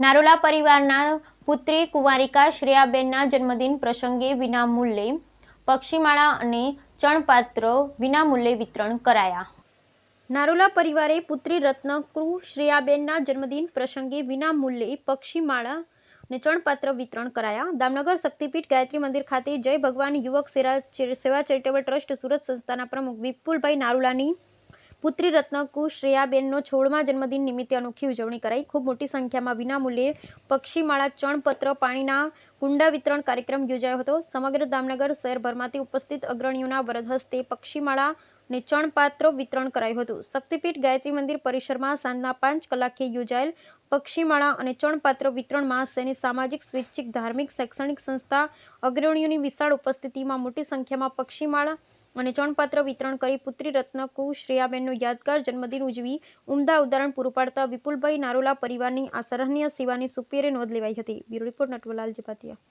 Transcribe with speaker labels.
Speaker 1: નારોલા પરિવારના પુત્રી કુંવારિકા શ્રેયાબેનના જન્મદિન પ્રસંગે વિનામૂલ્યે પક્ષીમાળા અને ચણપાત્ર વિનામૂલ્યે વિતરણ કરાયા. નારોલા પરિવારે પુત્રી રત્નકૃ શ્રેયાબેનના જન્મદિન પ્રસંગે વિનામૂલ્યે પક્ષીમાળા અને ચણપાત્ર વિતરણ કરાયા. દામનગર શક્તિપીઠ ગાયત્રી મંદિર ખાતે જય ભગવાન યુવક સેવા ચેરિટેબલ ટ્રસ્ટ સુરત સંસ્થાના પ્રમુખ વિપુલભાઈ નારુલાની પુત્રી રત્નકુ શ્રેયાબેનનો છોડમાં જન્મદિન નિમિત્તે અનોખી ઉજવણી કરાઈ. ખૂબ મોટી સંખ્યામાં વિનામૂલ્યે પક્ષીમાળા ચણપત્ર પાણીના કુંડા વિતરણ કાર્યક્રમ યોજાયો હતો. સમગ્ર દામનગર શહેરભરમાંથી ઉપસ્થિત અગ્રણીઓના વરદ હસ્તે પક્ષીમાળા અને ચણપાત્ર વિતરણ કરાયું હતું. શક્તિપીઠ ગાયત્રી મંદિર પરિસરમાં સાંજના પાંચ કલાકે યોજાયેલ પક્ષીમાળા અને ચણપાત્ર વિતરણમાં શહેરની સામાજિક, સ્વૈચ્છિક, ધાર્મિક, શૈક્ષણિક સંસ્થા અગ્રણીઓની વિશાળ ઉપસ્થિતિમાં મોટી સંખ્યામાં પક્ષીમાળા અને ચણપત્ર વિતરણ કરી પુત્રી રત્નકુ શ્રેયાબેનનો યાદગાર જન્મદિન ઉજવી ઉમદા ઉદાહરણ પૂરું પાડતા વિપુલભાઈ નારોલા પરિવારની આ સરાહનીય સેવાની સુપેરે નોંધ લેવાઈ હતી. Bureau report નટવલાલ જપાતિયા